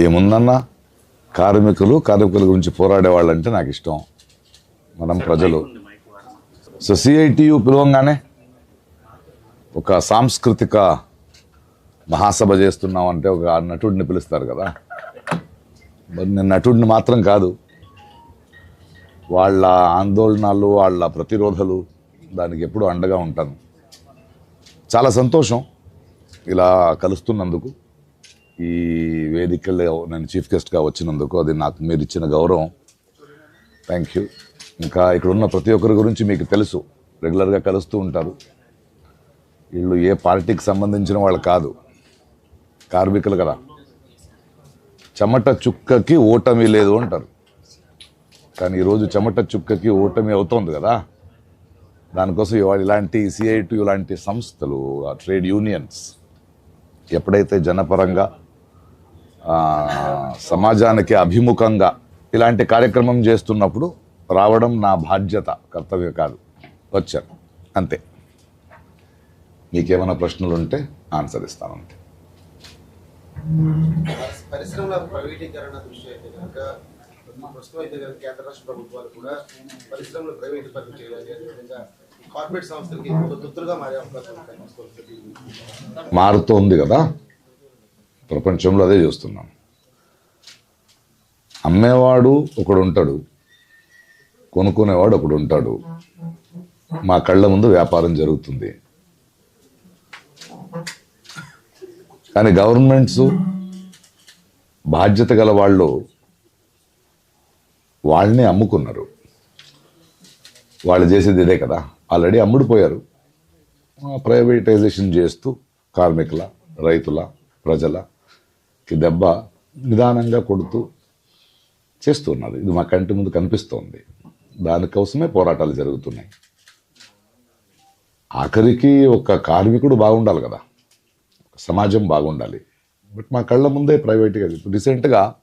ఏముందన్నా? కార్మికులు కార్మికుల గురించి పోరాడే వాళ్ళంటే నాకు ఇష్టం మనం ప్రజలు సో సిఐటియు పిలవంగానే ఒక సాంస్కృతిక మహాసభ చేస్తున్నాం అంటే ఒక నటుడిని పిలుస్తారు కదా. మరి నేను నటుడిని మాత్రం కాదు. వాళ్ళ ఆందోళనలు వాళ్ళ ప్రతిరోధాలు దానికి ఎప్పుడూ అండగా ఉంటాను. చాలా సంతోషం ఇలా కలుస్తున్నందుకు. ఈ వేదికల్లో నేను చీఫ్ గెస్ట్గా వచ్చినందుకు అది నాకు మీరు ఇచ్చిన గౌరవం. థ్యాంక్ యూ ఇంకా ఇక్కడ ఉన్న ప్రతి ఒక్కరి గురించి మీకు తెలుసు. రెగ్యులర్గా కలుస్తూ ఉంటారు. వీళ్ళు ఏ పార్టీకి సంబంధించిన వాళ్ళు కాదు. కార్మికులు కదా. చెమట చుక్కకి ఓటమి లేదు అంటారు. కానీ ఈరోజు చెమట చుక్కకి ఓటమి అవుతోంది కదా. దానికోసం ఇవాళ ఇలాంటి సిఐటి ఇలాంటి సంస్థలు ఆ ట్రేడ్ యూనియన్స్ ఎప్పుడైతే జనపరంగా సమాజానికి అభిముఖంగా ఇలాంటి కార్యక్రమం చేస్తున్నప్పుడు రావడం నా బాధ్యత కర్తవ్యం కాదు. వచ్చాను. అంతే. మీకేమైనా ప్రశ్నలు ఉంటే ఆన్సర్ ఇస్తాను అంతే. పరిశ్రమల ప్రైవేటీకరణ దృష్ట్యా అయితే కనుక ప్రస్తుతం అయితే కనుక కేంద్ర రాష్ట్ర ప్రభుత్వాలు కూడా పరిశ్రమలు ప్రైవేట్ పరం చేయాలి. అదేవిధంగా కార్పొరేట్ సంస్థలకి ఎక్కువ తొత్తులుగా మారే అవకాశం కనిపిస్తుంది మారుతోంది కదా. ప్రపంచంలో అదే చూస్తున్నాం. అమ్మేవాడు ఒకడు ఉంటాడు కొనుక్కునేవాడు ఒకడు ఉంటాడు మా కళ్ళ ముందు వ్యాపారం జరుగుతుంది. కానీ గవర్నమెంట్స్ బాధ్యత గల వాళ్ళు వాళ్ళని అమ్ముకున్నారు. వాళ్ళు చేసేది ఇదే కదా. ఆల్రెడీ అమ్ముడుపోయారు. ప్రైవేటైజేషన్ చేస్తూ కార్మికుల రైతుల ప్రజల దెబ్బ నిదానంగా కొడుతూ చేస్తున్నారు. ఇది మా కంటి ముందు కనిపిస్తోంది. దానికోసమే పోరాటాలు జరుగుతున్నాయి. ఆఖరికి ఒక కార్మికుడు బాగుండాలి కదా. సమాజం బాగుండాలి. బట్ మా కళ్ళ ముందే ప్రైవేట్గా ఇప్పుడు రీసెంట్గా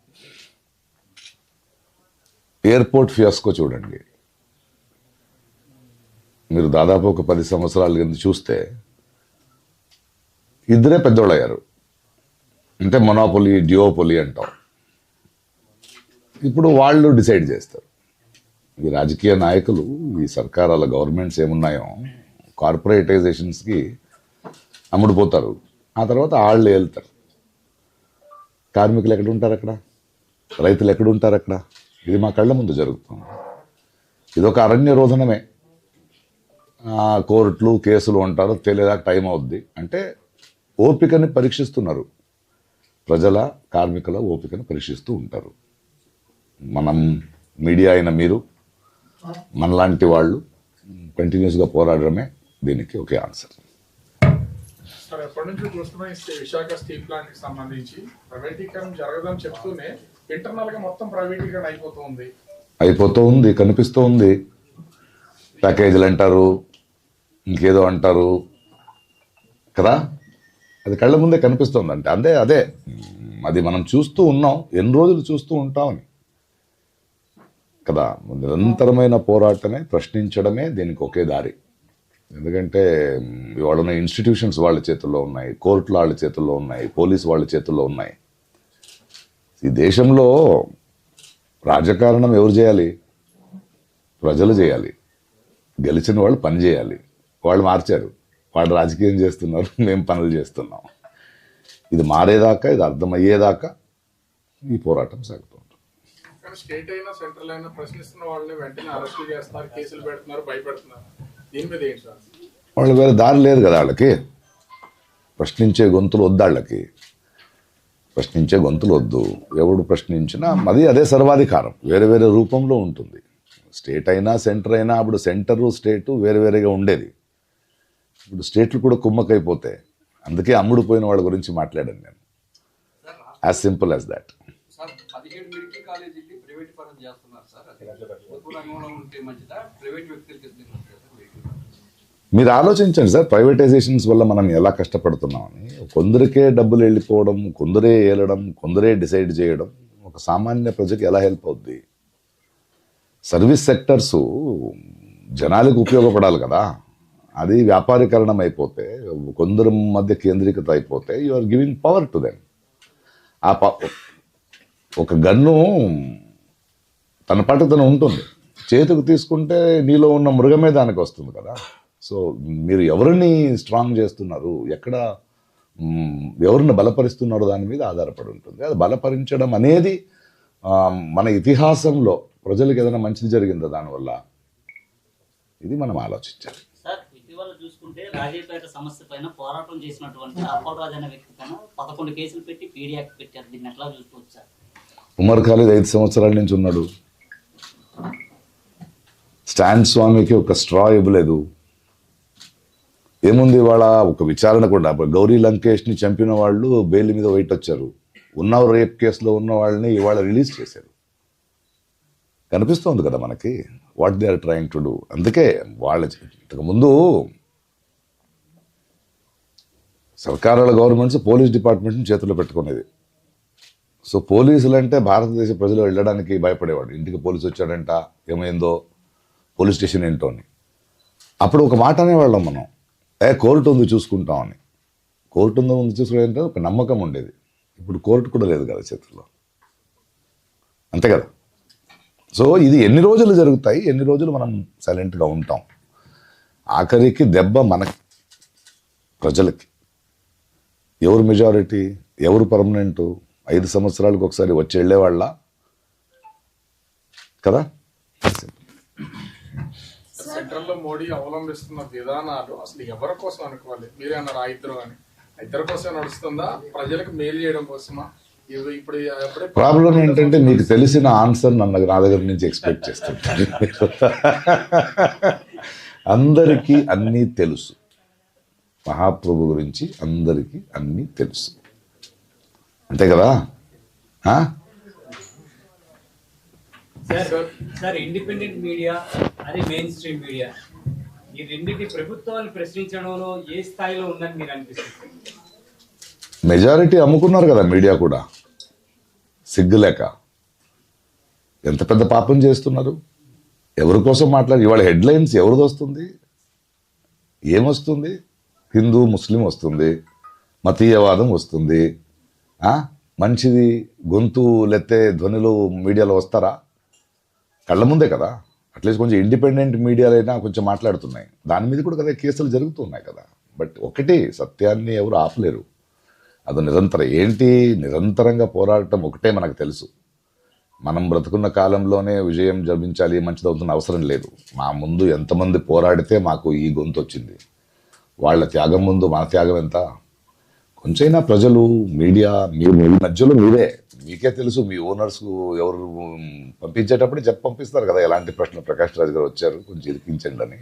ఎయిర్పోర్ట్ ఫియాస్కో చూడండి. మీరు దాదాపు ఒక పది సంవత్సరాల కింద చూస్తే ఇద్దరే పెద్దోళ్ళయ్యారు. అంటే మొనాపొలి డియోపొలి అంటాం. ఇప్పుడు వాళ్ళు డిసైడ్ చేస్తారు. ఈ రాజకీయ నాయకులు ఈ సర్కారాల గవర్నమెంట్స్ ఏమున్నాయో కార్పొరేటైజేషన్స్కి అమ్ముడుపోతారు. ఆ తర్వాత వాళ్ళు వెళ్తారు. కార్మికులు ఎక్కడ ఉంటారు అక్కడ? రైతులు ఎక్కడ ఉంటారు అక్కడ? ఇది మా కళ్ళ ముందు జరుగుతుంది. ఇది ఒక అరణ్య రోధనమే కోర్టులు కేసులు ఉంటారు తెలియదాకా టైం అవుద్ది. అంటే ఓపికని పరీక్షిస్తున్నారు. ప్రజల కార్మికుల ఓపికను పరీక్షిస్తూ ఉంటారు. మనం మీడియా అయిన మీరు మనలాంటి వాళ్ళు కంటిన్యూస్గా పోరాడడమే దీనికి ఒకే ఆన్సర్. సార్ ఎప్పటి నుంచి చూస్తున్న ఈ స్టీ- విశాఖ స్టీల్ ప్లాంట్కి సంబంధించి? ప్రైవేటీకరణ జరగదని చెప్తూనే ఇంటర్నల్గా మొత్తం ప్రైవేటీకరణ అయిపోతూ ఉంది కనిపిస్తూ ఉంది. ప్యాకేజీలు అంటారు ఇంకేదో అంటారు. కదా? అది కళ్ళ ముందే కనిపిస్తుంది అంటే అదే అదే. అది మనం చూస్తూ ఉన్నాం ఎన్ని రోజులు చూస్తూ ఉంటామని. కదా నిరంతరమైన పోరాటమే ప్రశ్నించడమే దీనికి ఒకే దారి. ఎందుకంటే ఇవాళ ఉన్న ఇన్స్టిట్యూషన్స్ వాళ్ళ చేతుల్లో ఉన్నాయి కోర్టులు వాళ్ళ చేతుల్లో ఉన్నాయి పోలీస్ వాళ్ళ చేతుల్లో ఉన్నాయి. ఈ దేశంలో రాజకారణం ఎవరు చేయాలి? ప్రజలు చేయాలి. గెలిచిన వాళ్ళు పని చేయాలి. వాళ్ళు మార్చారు. వాళ్ళు రాజకీయం చేస్తున్నారు మేము పనులు చేస్తున్నాం. ఇది మారేదాకా ఇది అర్థమయ్యేదాకా ఈ పోరాటం సాగుతుంది. కానీ స్టేట్ అయినా సెంట్రల్ అయినా ప్రశ్నిస్తున్న వాళ్ళని వెంటనే అరెస్ట్ చేస్తున్నారు కేసులు పెడుతున్నారు భయపెడుతున్నారు. దీని మీద ఏంటి సార్? వాళ్ళు వేరే దారి లేదు కదా వాళ్ళకి. ప్రశ్నించే గొంతులు వద్దు వాళ్ళకి. ప్రశ్నించే గొంతులు వద్దు. ఎవడు ప్రశ్నించినా అది అదే సర్వాధికారం. వేరే వేరే రూపంలో ఉంటుంది. స్టేట్ అయినా సెంటర్ అయినా అప్పుడు సెంటరు స్టేటు వేరే వేరేగా ఉండేది. ఇప్పుడు స్టేట్లు కూడా కుమ్మకైపోతే అందుకే అమ్ముడుపోయిన వాళ్ళ గురించి మాట్లాడాను నేను. As simple as that? మీరు ఆలోచించండి సార్ ప్రైవేటైజేషన్స్ వల్ల మనం ఎలా కష్టపడుతున్నామని. కొందరికే డబ్బులు వెళ్ళిపోవడం కొందరే ఏలడం కొందరే డిసైడ్ చేయడం ఒక సామాన్య ప్రజకి ఎలా హెల్ప్ అవుద్ది? సర్వీస్ సెక్టర్స్ జనాలకు ఉపయోగపడాలి కదా. అది వ్యాపారీకరణం అయిపోతే కొందరి మధ్య కేంద్రీకృత అయిపోతే you are giving power to them ఆ ప ఒక గన్ను తన పాటు తను ఉంటుంది. చేతికి తీసుకుంటే నీలో ఉన్న మృగమే దానికి వస్తుంది కదా. సో మీరు ఎవరిని స్ట్రాంగ్ చేస్తున్నారు? ఎక్కడ ఎవరిని బలపరుస్తున్నారు దాని మీద ఆధారపడి ఉంటుంది. అది బలపరించడం అనేది మన ఇతిహాసంలో ప్రజలకు ఏదైనా మంచిది జరిగిందా దానివల్ల? ఇది మనం ఆలోచించాలి. సార్ చూసుకుంటే రాజీపేట సమస్య పైన పోరాటం చేసినటువంటి అప్పలరాజు అనే వ్యక్తి పైన పదకొండు కేసులు పెట్టి పీడీ యాక్ట్ పెట్టారు. దీన్ని ఎట్లా చూసుకోవచ్చు? సార్ ఉమర్ ఖాళీద్ ఐదు సంవత్సరాల నుంచి ఉన్నాడు. స్టాన్ స్వామికి ఒక స్ట్రా ఇవ్వలేదు. ఏముంది వాళ్ళ ఒక విచారణ కూడా. ఇప్పుడు గౌరీ లంకేష్ని చంపిన వాళ్ళు బెయిల్ మీద వెయిట్ వచ్చారు. ఉన్న రేప్ కేసులో ఉన్న వాళ్ళని ఇవాళ రిలీజ్ చేశారు. కనిపిస్తోంది కదా మనకి. What they are trying to do. అందుకే వాళ్ళ ఇంతకుముందు సర్కారాల గవర్నమెంట్స్ పోలీస్ డిపార్ట్మెంట్ని చేతిలో పెట్టుకునేది. సో పోలీసులు అంటే భారతదేశ ప్రజలు వెళ్ళడానికి భయపడేవాడు ఇంటికి పోలీసు వచ్చాడంట ఏమైందో పోలీస్ స్టేషన్ ఏంటో అని అప్పుడు ఒక మాట అనేవాళ్ళం మనం. ఏ కోర్టు ఉంది చూసుకుంటామని. కోర్టు ఉందో ఉంది ఏంటంటే ఒక నమ్మకం ఉండేది. ఇప్పుడు కోర్టు కూడా లేదు కదా చేతుల్లో. అంతే కదా? సో ఇది ఎన్ని రోజులు జరుగుతాయి? ఎన్ని రోజులు మనం సైలెంట్గా ఉంటాం? ఆఖరికి దెబ్బ మనకి ప్రజలకి. ఎవరు మెజారిటీ ఎవరు పర్మనెంట్ ఐదు సంవత్సరాలకు ఒకసారి వచ్చి వెళ్ళేవాళ్ళ? కదా? సెంట్రల్లో మోడీ అవలంబిస్తున్న విధానాలు అసలు ఎవరి కోసం అనుకోవాలి? మీరే అన్నారు ఆ ఇద్దరు అని. ఇద్దరు కోసం నడుస్తుందా? ప్రజలకు మేలు చేయడం కోసమా? ఇప్పుడు ప్రాబ్లం ఏంటంటే మీకు తెలిసిన ఆన్సర్ నన్ను నా దగ్గర నుంచి ఎక్స్పెక్ట్ చేస్తుంటారు అందరికీ అన్నీ తెలుసు. మహాప్రభు గురించి అందరికీ అన్నీ తెలుసు. అంతే కదా? సార్ ఇండిపెండెంట్ మీడియా అదే మెయిన్ స్ట్రీమ్ మీడియా ఈ రెండింటి ప్రభుత్వాలు ప్రశ్నించడంలో ఏ స్థాయిలో ఉందని మీరు అనిపిస్తుంది? మెజారిటీ అమ్ముకున్నారు కదా మీడియా కూడా. సిగ్గులేక ఎంత పెద్ద పాపం చేస్తున్నారు? ఎవరి కోసం మాట్లాడి ఇవాళ హెడ్లైన్స్ ఎవరిది వస్తుంది? ఏమొస్తుంది? హిందూ ముస్లిం వస్తుంది మతీయవాదం వస్తుంది. మంచిది గొంతు లెత్తే ధ్వనిలు మీడియాలో వస్తారా? కళ్ళ ముందే కదా. అట్లీస్ట్ కొంచెం ఇండిపెండెంట్ మీడియాలైనా కొంచెం మాట్లాడుతున్నాయి. దాని మీద కూడా కదా కేసులు జరుగుతున్నాయి కదా. బట్ ఒకటి సత్యాన్ని ఎవరు ఆపలేరు. అది నిరంతరం. ఏంటి? నిరంతరంగా పోరాడటం ఒకటే మనకు తెలుసు. మనం బ్రతుకున్న కాలంలోనే విజయం జపించాలి మంచిది అవుతున్న అవసరం లేదు. మా ముందు ఎంతమంది పోరాడితే మాకు ఈ గొంతు వచ్చింది. వాళ్ళ త్యాగం ముందు మన త్యాగం ఎంత? కొంచెమైనా ప్రజలు మీడియా మీరు మీ మధ్యలో మీరే. మీకే తెలుసు మీ ఓనర్స్ ఎవరు పంపించేటప్పుడు చెప్పి పంపిస్తారు కదా ఎలాంటి ప్రశ్న ప్రకాష్ రాజు గారు వచ్చారు కొంచెం ఇరికించండి అని.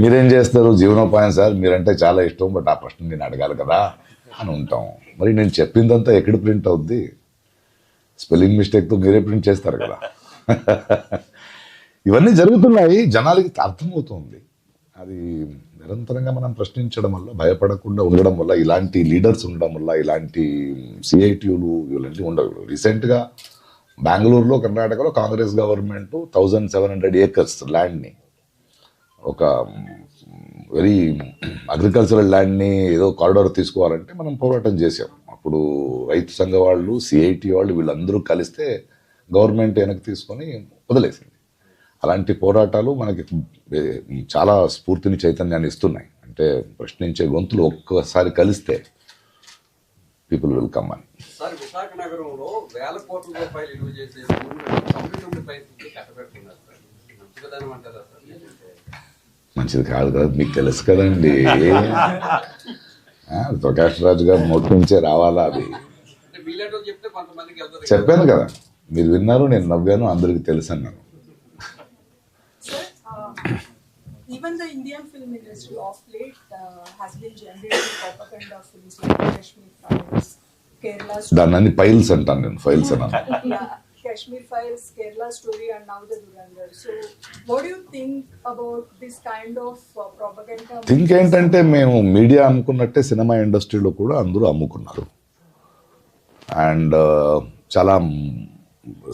మీరేం చేస్తారు? జీవనోపాయం సార్ మీరంటే చాలా ఇష్టం బట్ ఆ ప్రశ్న నేను అడగాలి కదా అని ఉంటాం. మరి నేను చెప్పిందంతా ఎక్కడ ప్రింట్ అవుద్ది? స్పెల్లింగ్ మిస్టేక్తో మీరే ప్రింట్ చేస్తారు కదా. ఇవన్నీ జరుగుతున్నాయి. జనాలకి అర్థమవుతుంది. అది నిరంతరంగా మనం ప్రశ్నించడం వల్ల భయపడకుండా ఉండడం వల్ల ఇలాంటి లీడర్స్ ఉండడం వల్ల ఇలాంటి సిఐటియులు ఇలాంటివి ఉండవు. రీసెంట్గా బెంగళూరులో కర్ణాటకలో Congress government thousand seven hundred acres ల్యాండ్ని ఒక వెరీ అగ్రికల్చరల్ ల్యాండ్ని ఏదో కారిడార్ తీసుకోవాలంటే మనం పోరాటం చేసాం అప్పుడు రైతు సంఘ వాళ్ళు సిఐటి వాళ్ళు వీళ్ళందరూ కలిస్తే గవర్నమెంట్ వెనక్కి తీసుకొని వదిలేసింది. అలాంటి పోరాటాలు మనకి చాలా స్ఫూర్తిని చైతన్యాన్ని ఇస్తున్నాయి. అంటే ప్రశ్నించే గొంతులు ఒక్కసారి కలిస్తే పీపుల్ విల్ కమ్ అని. సార్ విశాఖ నగరంలో వేల కోట్ల రూపాయలు చేసే మంచిది కాదు కదా మీకు తెలుసు కదండి. ప్రకాష్ రాజు గారు నోటి నుంచే రావాలా అది. చెప్పాను కదా మీరు విన్నారు నేను నవ్వాను అందరికి తెలుసు అన్నాను Sir, uh, even the Indian film industry of late uh, has been generating propaganda films like Kashmir Files, Kerala Story. దాన్ని అన్ని ఫైల్స్ అంటాను నేను ఫైల్స్ అన్నాను yeah, Kashmir Files, Kerala Story, and now the Durandar. So, what do you think about this kind of uh, propaganda? Think ఏంటంటే మేము media అమ్ముకున్నట్టే cinema ఇండస్ట్రీలో కూడా అందరూ అమ్ముకున్నారు అండ్ చాలా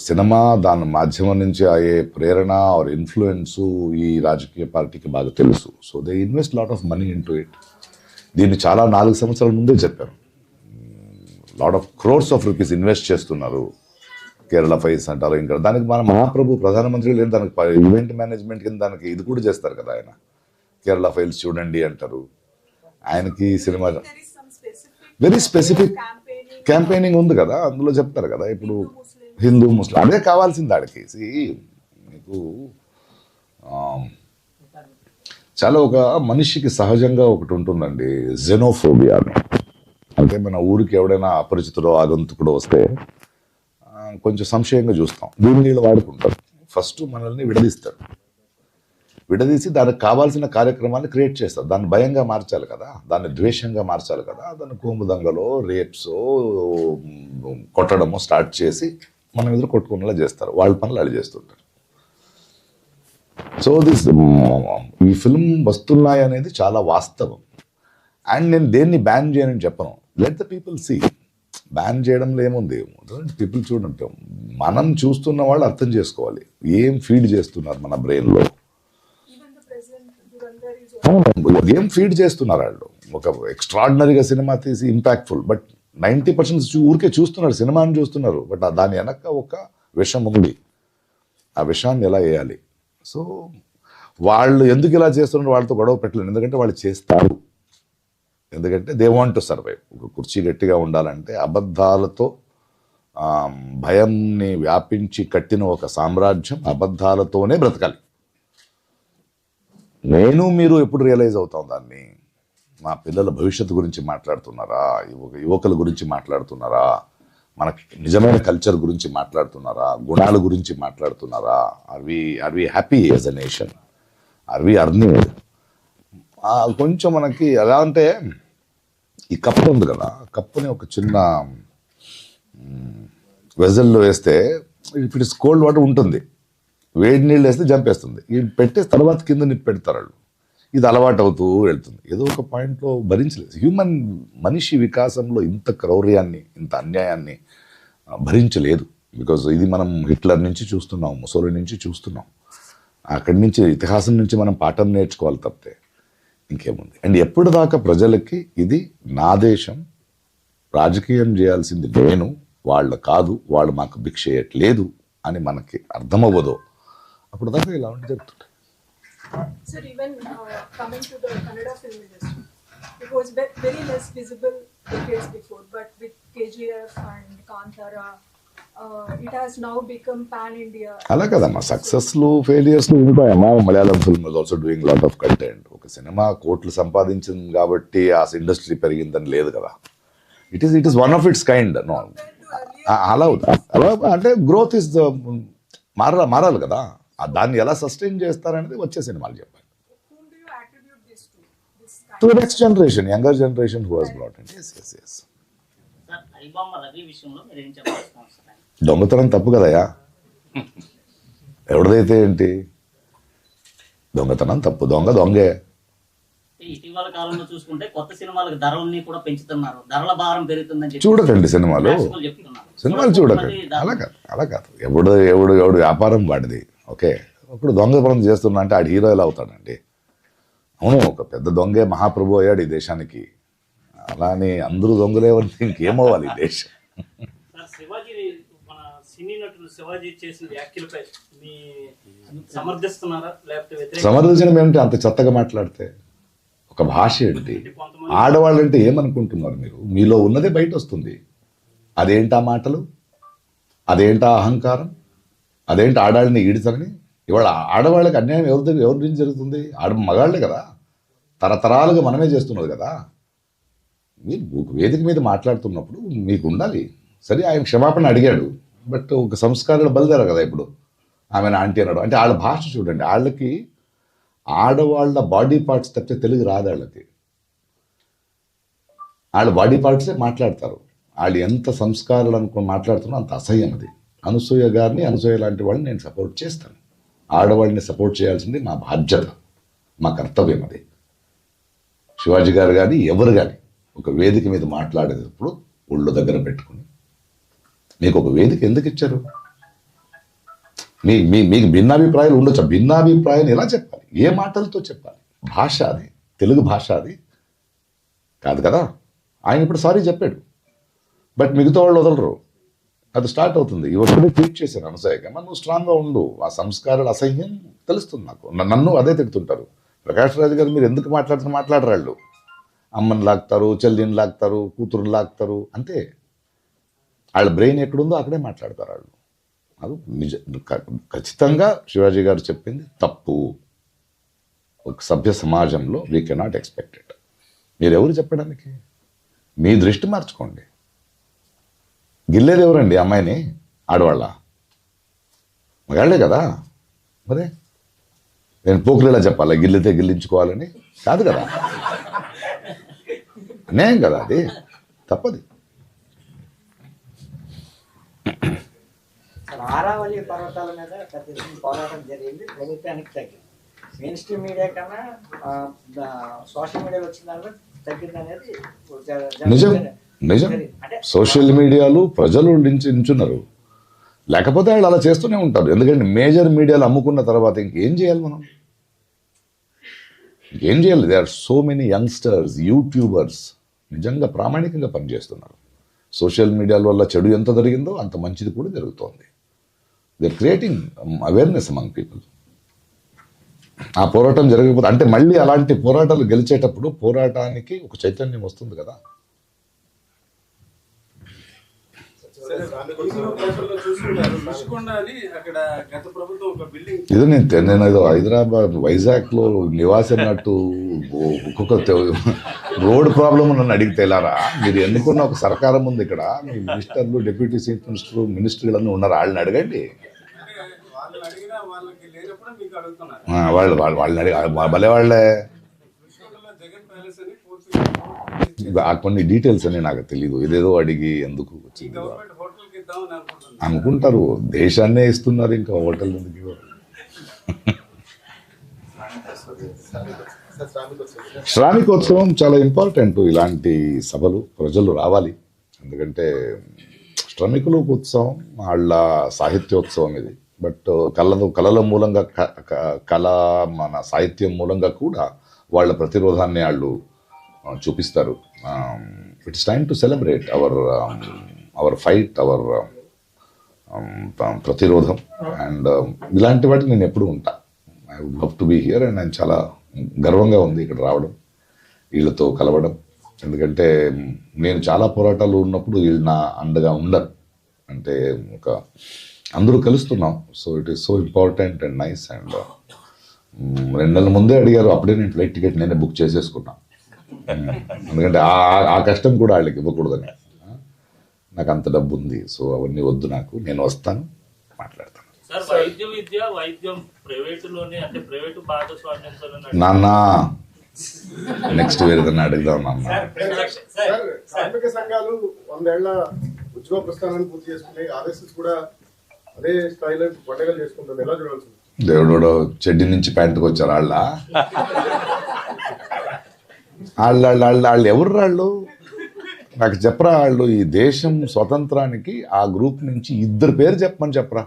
సినిమా దాని మాధ్యమం నుంచి అయ్యే ప్రేరణ ఆర్ ఇన్ఫ్లుయెన్స్ ఈ రాజకీయ పార్టీకి బాగా తెలుసు. So they invest lot of money into it. దీన్ని చాలా నాలుగు సంవత్సరాల ముందే చెప్పాను lot of crores of rupees invest చేస్తున్నారు. కేరళ ఫైల్స్ అంటారు ఇంకా దానికి మన మహాప్రభు ప్రధానమంత్రి లేదు దానికి ఈవెంట్ మేనేజ్మెంట్ కింద దానికి ఇది కూడా చేస్తారు కదా ఆయన. కేరళ ఫైల్స్ చూడండి అంటారు. ఆయనకి సినిమా వెరీ స్పెసిఫిక్. క్యాంపెయినింగ్ ఉంది కదా అందులో చెప్తారు కదా ఇప్పుడు. హిందూ ముస్లిం అదే కావాల్సింది ఆడికి. మీకు చాలా ఒక మనిషికి సహజంగా ఒకటి ఉంటుందండి జెనోఫోబియా అని. అంటే మన ఊరికి ఎవడైనా అపరిచితుడో ఆగంతుకుడో వస్తే కొంచెం సంశయంగా చూస్తాం. దీన్ని వీళ్ళు వాడుకుంటారు. ఫస్ట్ మనల్ని విడదీస్తారు. విడదీసి దానికి కావాల్సిన కార్యక్రమాన్ని క్రియేట్ చేస్తారు. దాన్ని భయంగా మార్చాలి కదా దాన్ని ద్వేషంగా మార్చాలి కదా దాన్ని కోముదంగలో రేప్స్ కొట్టడము స్టార్ట్ చేసి మనం ఎదురు కొట్టుకునేలా చేస్తారు. వాళ్ళ పనులు వాళ్ళు చేస్తుంటారు. సో దిస్ ఈ ఫిల్మ్ వస్తున్నాయి అనేది చాలా వాస్తవం. అండ్ నేను దేన్ని బ్యాన్ చేయనని చెప్పను. Let the people see ban చేయడంలో ఏముంది? పీపుల్ చూడండి. మనం చూస్తున్న వాళ్ళు అర్థం చేసుకోవాలి. ఏం ఫీడ్ చేస్తున్నారు మన బ్రెయిన్లో గేమ్ ఫీడ్ చేస్తున్నారు వాళ్ళు? ఒక ఎక్స్ట్రాడినరీగా సినిమా తీసి ఇంపాక్ట్ఫుల్ బట్ నైంటీ పర్సెంట్ ఊరికే చూస్తున్నారు సినిమాని చూస్తున్నారు బట్ దాని వెనక ఒక విషం ఉంది. ఆ విషయాన్ని ఎలా వేయాలి? సో వాళ్ళు ఎందుకు ఇలా చేస్తున్నారు వాళ్ళతో గొడవ పెట్టలేను ఎందుకంటే వాళ్ళు చేస్తారు. ఎందుకంటే దే వాంట్ టు సర్వైవ్ ఒక కుర్చీ గట్టిగా ఉండాలంటే అబద్ధాలతో భయంని వ్యాపించి కట్టిన ఒక సామ్రాజ్యం అబద్ధాలతోనే బ్రతకాలి. నేను మీరు ఎప్పుడు రియలైజ్ అవుతాం దాన్ని? మా పిల్లల భవిష్యత్తు గురించి మాట్లాడుతున్నారా? యువకుల గురించి మాట్లాడుతున్నారా? మన నిజమైన కల్చర్ గురించి మాట్లాడుతున్నారా? గుణాల గురించి మాట్లాడుతున్నారా? Are we are we happy as a nation are we earning కొంచెం మనకి ఎలా అంటే ఈ కప్పు ఉంది కదా కప్పుని ఒక చిన్న వెజల్లో వేస్తే ఇప్పుడు ఇట్స్ కోల్డ్ వాటర్ ఉంటుంది. వేడి నీళ్ళు వేస్తే జంపేస్తుంది. ఈ పెట్టేసి తర్వాత కింద నిప్పు పెడతారు వాళ్ళు. ఇది అలవాటు అవుతూ వెళ్తుంది. ఏదో ఒక పాయింట్లో భరించలేదు. హ్యూమన్ మనిషి వికాసంలో ఇంత క్రౌర్యాన్ని ఇంత అన్యాయాన్ని భరించలేదు. బికాజ్ ఇది మనం హిట్లర్ నుంచి చూస్తున్నాం ముసోలి నుంచి చూస్తున్నాం. అక్కడి నుంచి ఇతిహాసం నుంచి మనం పాఠం నేర్చుకోవాలి తప్పితే ఇంకేముంది? అండ్ ఎప్పుడు దాకా ప్రజలకి ఇది నా దేశం రాజకీయం చేయాల్సింది నేను వాళ్ళు కాదు వాళ్ళు మాకు భిక్ష చేయట్లేదు అని మనకి అర్థమవ్వదు. అప్పుడు దాకా ఇలా ఉండి జరుగుతుంటాయి Sir, even uh, coming to the Kannada film industry, it was ve- very less visible decades before, but with KGF and Kantara, uh. అలా కదమ్మా సక్సెస్లు ఫెయిలియర్స్లు ఉంటాయమ్మా Malayalam film also doing lot of content ఒక సినిమా కోట్లు సంపాదించింది కాబట్టి ఆ industry పెరిగిందని లేదు కదా. It is it is one of its kind no అలా అలా అంటే గ్రోత్ ఇస్ మారాలి మారాలి కదా. దాన్ని ఎలా సస్టైన్ చేస్తారనేది వచ్చే సినిమాలు చెప్పాలి. To next generation younger generation who has brought S S S. దొంగతనం తప్పు కదయా ఎవరిదైతే ఏంటి? దొంగతనం తప్పు దొంగ దొంగే. ఇటీవల కాలంలో చూసుకుంటే కొత్త సినిమాలకు ధరలన్నీ కూడా పెంచుతున్నారు. ధరల భారం పెరుగుతుందని చూడకండి సినిమాలు. సినిమాలు చూడకండి. అలా కాదు అలా కాదు. ఎవడు ఎవడు ఎవడు వ్యాపారం వాడిది? ఓకే. ఇప్పుడు దొంగ పనులు చేస్తున్నా అంటే ఆడు హీరో ఎలా అవుతాడండి. అవును ఒక పెద్ద దొంగే మహాప్రభు అయ్యాడు ఈ దేశానికి. అలా అని అందరూ దొంగలే అంటే ఇంకేమవ్వాలి ఈ దేశం? సమర్థించడం ఏమిటి? అంత చెత్తగా మాట్లాడితే. ఒక భాష ఏంటి? ఆడవాళ్ళంటే ఏమనుకుంటున్నారు మీరు? మీలో ఉన్నదే బయట వస్తుంది అదేంటా మాటలు? అదేంటా అహంకారం? అదేంటి ఆడాళ్ళని ఈడితరని ఇవాళ ఆడవాళ్ళకి అన్యాయం ఎవరి దగ్గర ఎవరి నుంచి జరుగుతుంది? ఆడ మగాళ్ళే కదా. తరతరాలుగా మనమే చేస్తున్నది కదా. మీరు వేదిక మీద మాట్లాడుతున్నప్పుడు మీకు ఉండాలి సరే ఆయన క్షమాపణ అడిగాడు. బట్ ఒక సంస్కారాలు బలిదారు కదా ఇప్పుడు. ఆమె ఆంటీ అన్నాడు. అంటే వాళ్ళ భాష చూడండి. వాళ్ళకి ఆడవాళ్ళ బాడీ పార్ట్స్ తప్పితే తెలుగు రాదు వాళ్ళకి వాళ్ళ బాడీ పార్ట్సే మాట్లాడతారు. వాళ్ళు ఎంత సంస్కారాలు అనుకుని మాట్లాడుతున్నా అంత అసహ్యం అది. అనసూయ గారిని అనసూయ లాంటి వాళ్ళని నేను సపోర్ట్ చేస్తాను. ఆడవాళ్ళని సపోర్ట్ చేయాల్సింది మా బాధ్యత మా కర్తవ్యం అది. శివాజీ గారు కానీ ఎవరు కానీ ఒక వేదిక మీద మాట్లాడేటప్పుడు ఒళ్ళు దగ్గర పెట్టుకుని మీకు ఒక వేదిక ఎందుకు ఇచ్చారు? మీ మీ మీకు భిన్నాభిప్రాయాలు ఉండొచ్చు? ఆ భిన్నాభిప్రాయాలు ఎలా చెప్పాలి? ఏ మాటలతో చెప్పాలి? భాష అది తెలుగు భాష అది. కాదు కదా? ఆయన ఇప్పుడు సారీ చెప్పాడు. బట్ మిగతా వాళ్ళు వదలరు. అది స్టార్ట్ అవుతుంది. ఇవన్నీ ట్వీట్ చేశాను అనసూయగా మరి నువ్వు స్ట్రాంగ్గా ఉండు. ఆ సంస్కారాలు అసహ్యం తెలుస్తుంది నాకు. నన్ను అదే తిడుతుంటారు. ప్రకాష్ రాజు గారు మీరు ఎందుకు మాట్లాడుతున్న మాట్లాడరాళ్ళు అమ్మని లాగుతారు చెల్లిని లాగుతారు కూతురుని లాగుతారు అంతే. వాళ్ళ బ్రెయిన్ ఎక్కడుందో అక్కడే మాట్లాడతారు వాళ్ళు. అది నిజ ఖచ్చితంగా శివాజీ గారు చెప్పింది తప్పు. ఒక సభ్య సమాజంలో వీ కెనాట్ ఎక్స్పెక్టెడ్ మీరెవరు మీరు ఎవరు చెప్పడానికి? మీ దృష్టి మార్చుకోండి. గిల్లేది ఎవరండి అమ్మాయిని? ఆడవాళ్ళ? మగాళ్ళే కదా? మరే? నేను పోకులేలా చెప్పాలా? గిల్లితే గిల్లించుకోవాలని? కాదు కదా. అన్యాయం కదా అది? తప్పది. ఆరావళి పర్వతాల మీద పోరాటం జరిగింది ప్రభుత్వానికి తగ్గింది. మెయిన్ స్ట్రీమ్ మీడియా కన్నా సోషల్ మీడియాలో వచ్చిన దాంట్లో తగ్గింది అనేది నిజం. నిజం. సోషల్ మీడియాలో ప్రజలు నించి నించున్నారు. లేకపోతే వాళ్ళు అలా చేస్తూనే ఉంటారు. ఎందుకంటే మేజర్ మీడియాలు అమ్ముకున్న తర్వాత ఇంకేం చేయాలి మనం? ఇంకేం చేయాలి? They are so many youngsters YouTubers నిజంగా ప్రామాణికంగా పనిచేస్తున్నారు. సోషల్ మీడియాల వల్ల చెడు ఎంత జరిగిందో అంత మంచిది కూడా జరుగుతోంది. They creating awareness among people ఆ పోరాటం జరగకపోతే అంటే మళ్ళీ అలాంటి పోరాటాలు గెలిచేటప్పుడు పోరాటానికి ఒక చైతన్యం వస్తుంది కదా. చూసుకుండా అని అక్కడ గత ప్రభుత్వం ఒక బిల్డింగ్ ఇది నేను నేను ఏదో హైదరాబాద్ వైజాగ్లో నివాసం అన్నట్టు ఒక్కొక్క రోడ్ ప్రాబ్లం నన్ను అడిగితే ఎలారా? మీరు ఎన్నుకున్న ఒక సర్కారం ఉంది ఇక్కడ. మీ మినిస్టర్లు డిప్యూటీ చీఫ్ మినిస్టర్ మినిస్టర్లు ఉన్నారు? వాళ్ళని అడగండి. వాళ్ళు అడిగినా వాళ్ళకి లేనప్పుడు మీకు అడుగుతున్నారు. ఆ, వాళ్ళు వాళ్ళు వాళ్ళని అడిగి భలే వాళ్ళే. ఆ కొన్ని డీటెయిల్స్ అని నాకు తెలియదు ఇదేదో అడిగి ఎందుకు వచ్చింది? అనుకుంటారు. దేశాన్నే ఇస్తున్నారు ఇంకా హోటల్ ఎందుకు శ్రామికోత్సవం చాలా ఇంపార్టెంట్ ఇలాంటి సభలు. ప్రజలు రావాలి. ఎందుకంటే శ్రమికుల ఉత్సవం వాళ్ళ సాహిత్యోత్సవం ఇది. బట్ కళలు కళల మూలంగా కళ మన సాహిత్యం మూలంగా కూడా వాళ్ళ ప్రతిరోధాన్ని వాళ్ళు చూపిస్తారు. It's time to celebrate our our fight our ప్రతిరోధం. And um, ఇలాంటి వాటికి నేను ఎప్పుడు ఉంటా. I would love to be here and నేను చాలా గర్వంగా ఉంది ఇక్కడ రావడం వీళ్ళతో కలవడం. ఎందుకంటే నేను చాలా పోరాటాలు ఉన్నప్పుడు వీళ్ళు నా అండగా ఉండరు. అంటే ఒక అందరూ కలుస్తున్నాం. So it is so important and nice and రెండు నెలల ముందే అడిగారు అప్పుడే నేను ఫ్లైట్ టికెట్ నేనే బుక్ చేసేసుకున్నాను ఎందుకంటే ఆ ఆ- ఆ కష్టం కూడా వాళ్ళకి ఇవ్వకూడదని. నాకు అంత డబ్బు ఉంది సో అవన్నీ వద్దు నాకు నేను వస్తాను మాట్లాడతాను. సార్ వైద్య విద్య వైద్యం ప్రైవేటులోనే అంటే ప్రైవేటు భాగస్వామ్యంతో నాన్న నెక్స్ట్ వేరేదన్నా అడుగుదాం నాన్న. సార్, కార్మిక సంఘాలు వందేళ్ళ ఉద్యోగ ప్రస్థానాన్ని పూర్తి చేసుకుని ఆర్ఎస్ఎస్ కూడా అదే స్థాయిలో పండుగలు చేసుకుంటుంది. ఎలా చూడాల్సింది? దేవుడు చెడ్డి నుంచి ప్యాంటుకు వచ్చారు వాళ్ళ వాళ్ళ వాళ్ళ వాళ్ళ వాళ్ళు ఎవరు వాళ్ళు నాకు చెప్పరా వాళ్ళు ఈ దేశం స్వతంత్రానికి ఆ గ్రూప్ నుంచి ఇద్దరు పేరు చెప్పమని చెప్పరా?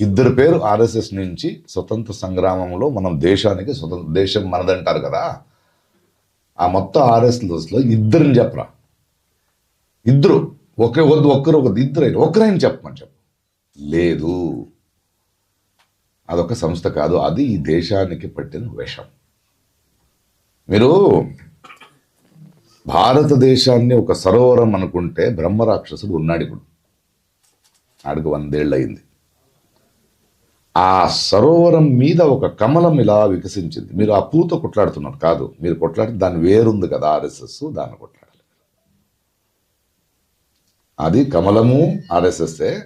ఇద్దరు పేరు ఆర్ఎస్ఎస్ నుంచి స్వతంత్ర సంగ్రామంలో మనం దేశానికి స్వతంత్ర దేశం మనదంటారు కదా? ఆ మొత్తం ఆర్ఎస్ఎస్లో ఇద్దరిని చెప్పరా? ఇద్దరు ఒకే వద్దు ఒక్కరు ఒక ఇద్దరైనా ఒక్కరైనా చెప్పమని చెప్పు. లేదు. అదొక సంస్థ కాదు అది ఈ దేశానికి పట్టిన విషం. మీరు భారతదేశాన్ని ఒక సరోవరం అనుకుంటే బ్రహ్మరాక్షసుడు ఉన్నాడు ఇప్పుడు. ఆడికి వందేళ్ళు అయింది ఆ సరోవరం మీద ఒక కమలం ఇలా వికసించింది. మీరు ఆ పూత కొట్లాడుతున్నారు. కాదు మీరు కొట్లాడితే దాని వేరుంది కదా ఆర్ఎస్ఎస్ దాన్ని కొట్లాడాలి. అది కమలము ఆర్ఎస్ఎస్ఏ.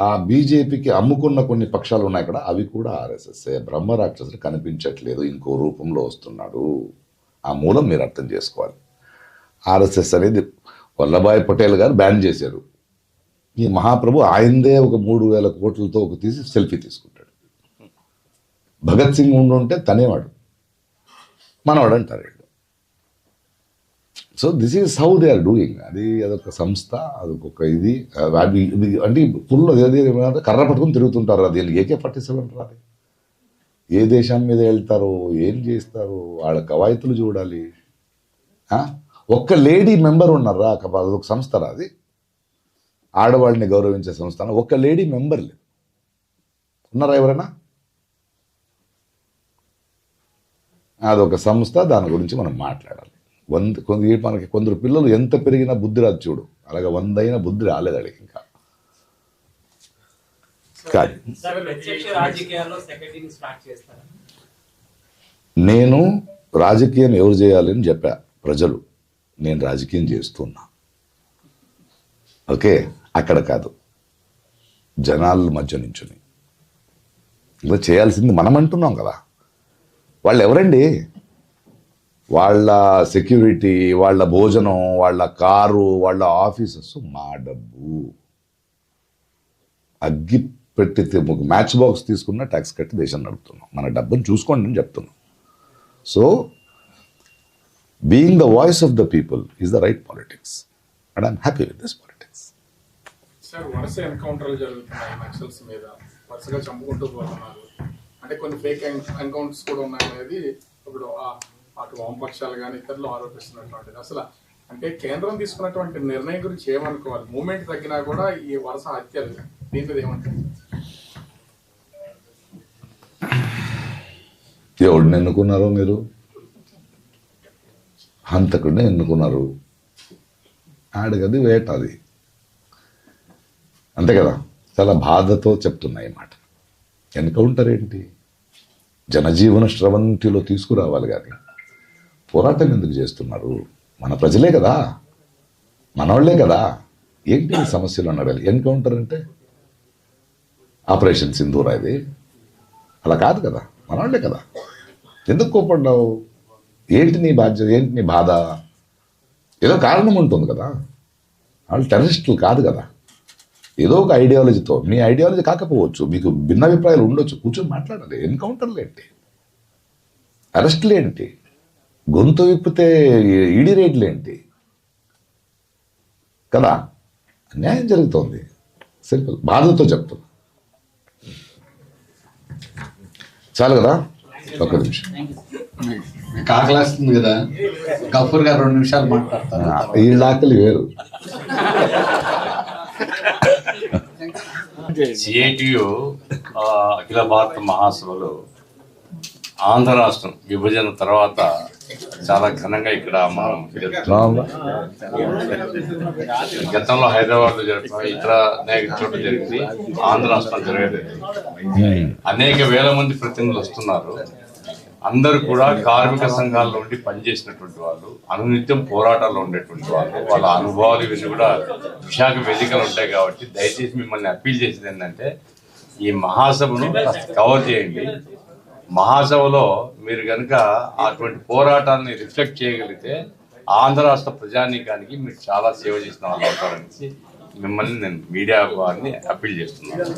ఆ బీజేపీకి అమ్ముకున్న కొన్ని పక్షాలు ఉన్నాయి కదా అవి కూడా ఆర్ఎస్ఎస్ఏ. బ్రహ్మ రాక్షసుడు కనిపించట్లేదు ఇంకో రూపంలో వస్తున్నాడు. ఆ మూలం మీరు అర్థం చేసుకోవాలి. ఆర్ఎస్ఎస్ అనేది వల్లభాయ్ పటేల్ గారు బ్యాన్ చేశారు. ఈ మహాప్రభు ఆయనదే ఒక మూడు వేల కోట్లతో ఒక తీసి సెల్ఫీ తీసుకుంటాడు. భగత్ సింగ్ ఉండుంటే తనేవాడు. మనవాడు అంటారు వీళ్ళు. So this is how they are doing. అది అదొక సంస్థ అదొక ఇది. అది ఇది అంటే ఫుల్ అదే కర్ర పట్టుకుని తిరుగుతుంటారు అది వీళ్ళు ఏకే పట్టిస్తామంటారు అది. ఏ దేశం మీద వెళ్తారో ఏం చేస్తారు వాళ్ళ కవాయితులు చూడాలి. ఒక్క లేడీ మెంబర్ ఉన్నారా ఒక అదొక సంస్థ రా అది. ఆడవాళ్ళని గౌరవించే సంస్థ ఒక్క లేడీ మెంబర్ లేదు. ఉన్నారా ఎవరైనా? అదొక సంస్థ దాని గురించి మనం మాట్లాడాలి. వంద కొంత మనకి కొందరు పిల్లలు ఎంత పెరిగినా బుద్ధి రాదు చూడు. అలాగే వందైనా బుద్ధి రాలేదు అడిగి ఇంకా. కాదు. నేను రాజకీయం ఎవరు చేయాలని చెప్పా. ప్రజలు. నేను రాజకీయం చేస్తున్నా. ఓకే? అక్కడ కాదు. జనాల మధ్య నుంచుని. ఇలా చేయాల్సింది మనం అంటున్నాం కదా. వాళ్ళు ఎవరండి? వాళ్ళ సెక్యూరిటీ వాళ్ళ భోజనం వాళ్ళ కారు వాళ్ళ ఆఫీసెస్ మా డబ్బు. అగ్గి పెట్టి మ్యాచ్ బాక్స్ తీసుకున్న ట్యాక్స్ కట్టి దేశం నడుపుతున్నాం. మన డబ్బును చూసుకోండి అని చెప్తున్నాం. So being the voice of the people is the right politics and I'm happy with this politics sir వరుస ఎన్కౌంటర్లు జరుగుతున్నాయి నక్సల్స్ మీద. వరుసగా చంపుకుంటూ పోతున్నారు. అంటే కొన్ని ఫేక్ ఎన్కౌంటర్స్ కూడా ఉన్నాయనేది ఇప్పుడు ఆ- అటు వామపక్షాలు కానీ ఇతరులు ఆరోపిస్తున్నటువంటిది. అసలు అంటే కేంద్రం తీసుకున్నటువంటి నిర్ణయం గురించి ఏమనుకోవాలి? మూమెంట్ తగ్గినా కూడా ఈ వరుస హత్యలు. దీని మీద ఏమంటారు? ఎవడిని ఎన్నుకున్నారో మీరు? హంతకుడిని ఎన్నుకున్నారు. ఆడగది వేట అది. అంతే కదా? చాలా బాధతో చెప్తున్నాయి మాట. ఎన్కౌంటర్ ఏంటి జనజీవన స్రవంతిలో తీసుకురావాలి కానీ. పోరాటం ఎందుకు చేస్తున్నారు? మన ప్రజలే కదా? మనవాళ్ళే కదా? ఏంటి సమస్యలు అని అడగాలి ఎన్కౌంటర్ అంటే ఆపరేషన్ సింధూరా ఇది? అలా కాదు కదా? మనవాళ్ళే కదా. ఎందుకు కోపడ్డావు ఏంటి నీ బాధ్యత? ఏంటి నీ బాధ? ఏదో కారణం ఉంటుంది కదా. వాళ్ళు టెర్రరిస్టులు కాదు కదా. ఏదో ఒక ఐడియాలజీతో మీ ఐడియాలజీ కాకపోవచ్చు మీకు భిన్నాభిప్రాయాలు ఉండొచ్చు కూర్చొని మాట్లాడాలి. ఎన్కౌంటర్లు ఏంటి? అరెస్టులు ఏంటి? గొంతు విప్పితే ఈడీ రేట్లు ఏంటి? కదా. అన్యాయం జరుగుతోంది. సింపుల్. బాధతో చెప్తున్నా. చాలు కదా? ఒక్క నిమిషం. ఆకలేస్తుంది కదా? గఫూర్ గారు రెండు నిమిషాలు మాట్లాడతారు. ఈ ఆకలి వేరు. సిఐటియు అఖిల భారత మహాసభలో ఆంధ్ర రాష్ట్రం విభజన తర్వాత చాలా ఘనంగా ఇక్కడ మనం. గతంలో హైదరాబాద్లో జరుగుతున్నాం ఇతర అనేక చోట్ల జరిగింది ఆంధ్ర రాష్ట్రం జరగలేదు. అనేక వేల మంది ప్రతినిధులు వస్తున్నారు అందరూ కూడా కార్మిక సంఘాల నుండి పనిచేసినటువంటి వాళ్ళు అనునిత్యం పోరాటాల్లో ఉండేటువంటి వాళ్ళు వాళ్ళ అనుభవాలు ఇవన్నీ కూడా విశాఖ వేదికలు ఉంటాయి కాబట్టి దయచేసి మిమ్మల్ని అప్పీల్ చేసేది ఏంటంటే ఈ మహాసభను కవర్ చేయండి మహాసభలో మీరు కనుక అటువంటి పోరాటాన్ని రిఫ్లెక్ట్ చేయగలిగితే ఆంధ్ర రాష్ట్ర ప్రజానీకానికి మీరు చాలా సేవ చేసిన వాళ్ళు అవుతారనేసి మిమ్మల్ని నేను మీడియా వారిని అప్పీల్ చేస్తున్నాను.